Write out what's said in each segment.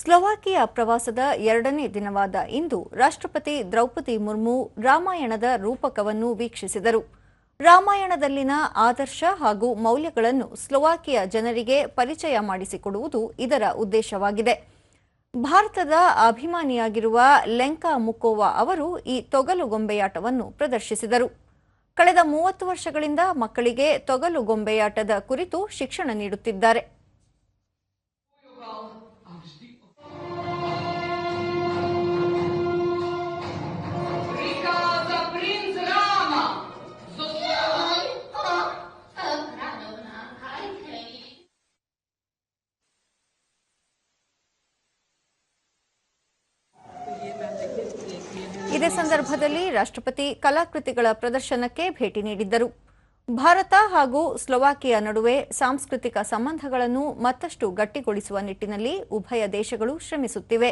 Slovakia ಪ್ರವಾಸದ ಎರಡನೇ ದಿನವಾದ ಇಂದು ರಾಷ್ಟ್ರಪತಿ ದ್ರೌಪದಿ ಮುರ್ಮು ರಾಮಾಯಣದ ರೂಪಕವನ್ನು ವೀಕ್ಷಿಸಿದರು. ರಾಮಾಯಣದಲ್ಲಿನ ಆದರ್ಶ ಹಾಗೂ ಮೌಲ್ಯಗಳನ್ನು ಸ್ಲೊವಾಕಿಯಾ ಜನರಿಗೆ ಪರಿಚಯ ಮಾಡಿಸಿಕೊಡುವುದು ಇದರ ಉದ್ದೇಶವಾಗಿದೆ. ಭಾರತದ ಅಭಿಮಾನಿಯಾಗಿರುವ ಲೆಂಕಾ ಮುಕೋವಾ ಅವರು ಈ ತೊಗಲು ಗೊಂಬೆಯಾಟವನ್ನು ಪ್ರದರ್ಶಿಸಿದರು. ಕಳೆದ ಮೂವತ್ತು ವರ್ಷಗಳಿಂದ ಮಕ್ಕಳಿಗೆ ತೊಗಲು ಗೊಂಬೆಯಾಟದ ಕುರಿತು ಶಿಕ್ಷಣ ನೀಡುತ್ತಿದ್ದಾರೆ. ಸಂದರ್ಭದಲ್ಲಿ ರಾಷ್ಟ್ರಪತಿ ಕಲಾಕೃತಿಗಳ ಪ್ರದರ್ಶನಕ್ಕೆ ಭೇಟಿ ನೀಡಿದ್ದರು. ಭಾರತ ಹಾಗೂ ಸ್ಲೊವಾಕಿಯಾ ನಡುವೆ ಸಾಂಸ್ಕೃತಿಕ ಸಂಬಂಧಗಳನ್ನು ಮತ್ತಷ್ಟು ಗಟ್ಟಿಗೊಳಿಸುವ ನಿಟ್ಟಿನಲ್ಲಿ ಉಭಯ ದೇಶಗಳು ಶ್ರಮಿಸುತ್ತಿವೆ.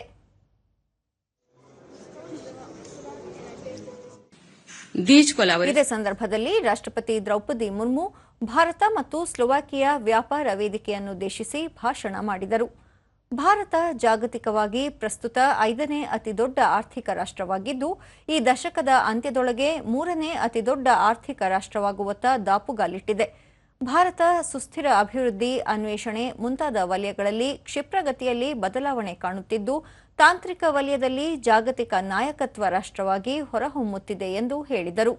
ಇದೇ ಸಂದರ್ಭದಲ್ಲಿ ರಾಷ್ಟ್ರಪತಿ ದ್ರೌಪದಿ ಮುರ್ಮು ಭಾರತ ಮತ್ತು ಸ್ಲೊವಾಕಿಯಾ ವ್ಯಾಪಾರ ವೇದಿಕೆಯನ್ನುದ್ದೇಶಿಸಿ ಭಾಷಣ ಮಾಡಿದರು. ಭಾರತ ಜಾಗತಿಕವಾಗಿ ಪ್ರಸ್ತುತ ಐದನೇ ಅತಿದೊಡ್ಡ ಆರ್ಥಿಕ ರಾಷ್ಟ್ರವಾಗಿದ್ದು, ಈ ದಶಕದ ಅಂತ್ಯದೊಳಗೆ ಮೂರನೇ ಅತಿದೊಡ್ಡ ಆರ್ಥಿಕ ರಾಷ್ಟ್ರವಾಗುವತ್ತ ದಾಪುಗಾಲಿಟ್ಟಿದೆ. ಭಾರತ ಸುಸ್ಥಿರ ಅಭಿವೃದ್ಧಿ ಅನ್ವೇಷಣೆ ಮುಂತಾದ ವಲಯಗಳಲ್ಲಿ ಕ್ಷಿಪ್ರಗತಿಯಲ್ಲಿ ಬದಲಾವಣೆ ಕಾಣುತ್ತಿದ್ದು, ತಾಂತ್ರಿಕ ವಲಯದಲ್ಲಿ ಜಾಗತಿಕ ನಾಯಕತ್ವ ರಾಷ್ಟ್ರವಾಗಿ ಹೊರಹೊಮ್ಮುತ್ತಿದೆ ಎಂದು ಹೇಳಿದರು.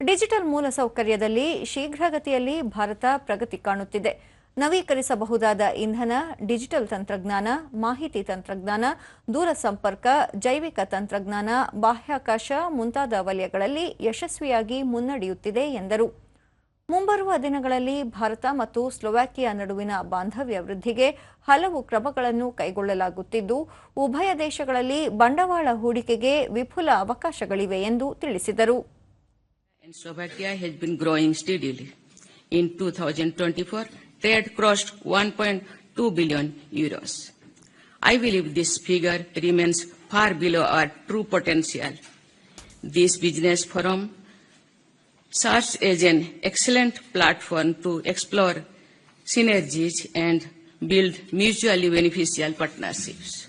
ಡಿಜಿಟಲ್ ಮೂಲಸೌಕರ್ಯದಲ್ಲಿ ಶೀಘ್ರಗತಿಯಲ್ಲಿ ಭಾರತ ಪ್ರಗತಿ ಕಾಣುತ್ತಿದೆ. ನವೀಕರಿಸಬಹುದಾದ ಇಂಧನ ಡಿಜಿಟಲ್ ತಂತ್ರಜ್ಞಾನ ಮಾಹಿತಿ ತಂತ್ರಜ್ಞಾನ ದೂರಸಂಪರ್ಕ ಜೈವಿಕ ತಂತ್ರಜ್ಞಾನ ಬಾಹ್ಯಾಕಾಶ ಮುಂತಾದ ವಲಯಗಳಲ್ಲಿ ಯಶಸ್ವಿಯಾಗಿ ಮುನ್ನಡೆಯುತ್ತಿದೆ ಎಂದರು ಮುಂಬರುವ ದಿನಗಳಲ್ಲಿ ಭಾರತ ಮತ್ತು ಸ್ಲೊವಾಕಿಯಾ ನಡುವಿನ ಬಾಂಧವ್ಯ ವೃದ್ಧಿಗೆ ಹಲವು ಕ್ರಮಗಳನ್ನು ಕೈಗೊಳ್ಳಲಾಗುತ್ತಿದ್ದು ಉಭಯ ದೇಶಗಳಲ್ಲಿ ಬಂಡವಾಳ ಹೂಡಿಕೆಗೆ ವಿಪುಲ ಅವಕಾಶಗಳಿವೆ ಎಂದು ತಿಳಿಸಿದರು. In 2024, trade crossed 1.2 billion euros. I believe this figure remains far below our true potential. This business forum serves as an excellent platform to explore synergies and build mutually beneficial partnerships.